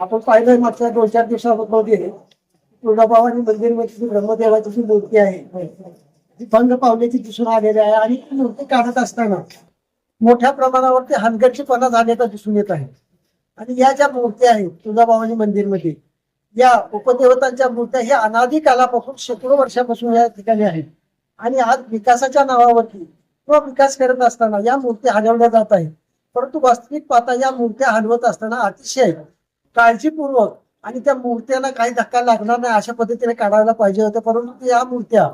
आपण पाहिलं मागच्या दोन चार दिवसामध्ये तुळजाभवानी मंदिरमध्ये मध्ये ब्रह्मदेवाची जी मूर्ती आहे ती भंग पावल्याची दिसून आलेली आहे आणि ती मूर्ती काढत असताना मोठ्या प्रमाणावरती हलगर्जीपणा झाल्याचा दिसून येत आहे. आणि या ज्या मूर्त्या आहेत तुळजाभवानी मंदिरमध्ये या उपदेवतांच्या मूर्त्या ह्या अनादी कालापासून शेकडो वर्षापासून या ठिकाणी आहेत. आणि आज विकासाच्या नावावरती किंवा विकास करत असताना या मूर्त्या हलवल्या जात आहेत. परंतु वास्तविक पाहता या मूर्त्या हलवत असताना अतिशय काळजीपूर्वक आणि त्या मूर्त्यांना काही धक्का लागणार नाही अशा पद्धतीने काढायला पाहिजे होत्या परंतु या मूर्त्या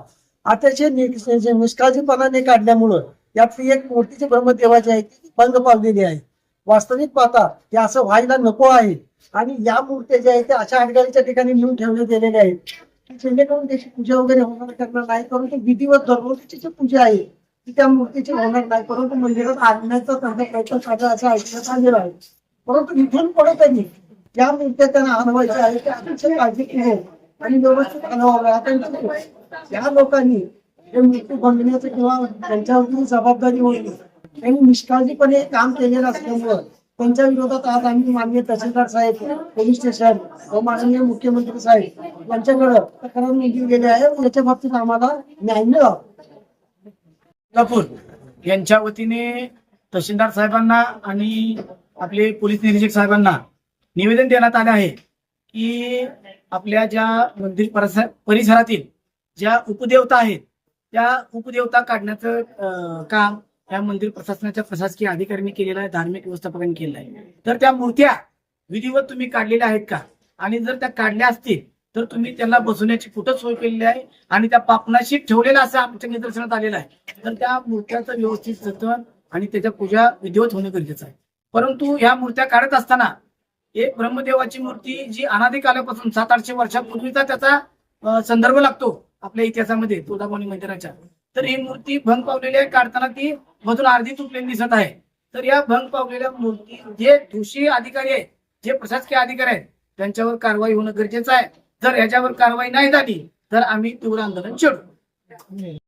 आताचे निष्काळजीपणाने काढल्यामुळं यातली एक मूर्तीची ब्रह्मदेवाची आहे ती भंग पावलेली आहे वास्तविक पाहता हे असं व्हायला नको आहे. आणि या मूर्त्या ज्या आहेत त्या अशा अडगाळीच्या ठिकाणी नेऊन ठेवण्यात गेलेल्या आहेत. जेणेकरून त्याची पूजा वगैरे होणार करणार नाही परंतु विधिवत दररोजची जी पूजा आहे ती त्या मूर्तीची होणार नाही. परंतु मंदिरात आणण्याचा त्यांचा प्रयत्न साधा आहे असं ऐकण्यात आलेलं आहे. परंतु इथून पडत त्यांनी ज्या मूर्त्या त्यांना आणवायच्या आहे ते अतिशय काळजीपूर्वक आणि व्यवस्थित आणवाव्या त्यांची या लोकांनी हे मृत्यू बनवण्याचं किंवा त्यांच्यावरती जबाबदारी होईल त्यांनी निष्काळजीपणे काम केलेलं असल्यामुळं त्यांच्या विरोधात आज आम्ही माननीय तहसीलदार साहेब पोलीस स्टेशन व माननीय मुख्यमंत्री साहेब यांच्याकडे तक्रार नोंदवली गेली आहे याच्या बाबतीत आम्हाला न्याय मिळावा. यांच्या वतीने तहसीलदार साहेबांना आणि आपले पोलीस निरीक्षक साहेबांना निवेदन देण्यात आलं आहे की आपल्या ज्या मंदिर परिसरातील ज्या उपदेवता आहेत त्या उपदेवता काढण्याचं काम या मंदिर प्रशासनाच्या प्रशासकीय अधिकाऱ्यांनी केलेलं आहे धार्मिक व्यवस्थापकांनी केलेलं आहे. तर त्या मूर्त्या विधिवत तुम्ही काढलेल्या आहेत का? आणि जर त्या काढल्या असतील तर तुम्ही त्यांना बसवण्याची कुठं सोय केलेली आहे? आणि त्या पापणाशी ठेवलेलं असं आमच्या निदर्शनात आलेलं आहे. तर त्या मूर्त्याचं व्यवस्थित जतन आणि त्याच्या पूजा विधिवत होणं गरजेचं आहे. परंतु ह्या मूर्त्या काढत असताना एक ब्रह्मदेवाची मूर्ती जी अनादी कालापासून सात आठशे वर्षापूर्वीचा त्याचा संदर्भ लागतो आपल्या इतिहासामध्ये तुळजाभवानी मंदिराच्या. तर ही मूर्ती भंग पावलेली आहे काढताना ती मधून अर्धी तुटलेली दिसत आहे. तर या भंग पावलेल्या मूर्ती जे दोषी अधिकारी आहेत जे प्रशासकीय अधिकारी आहेत त्यांच्यावर कारवाई होणं गरजेचं आहे. जर याच्यावर कारवाई नाही झाली तर आम्ही तीव्र आंदोलन छेडू.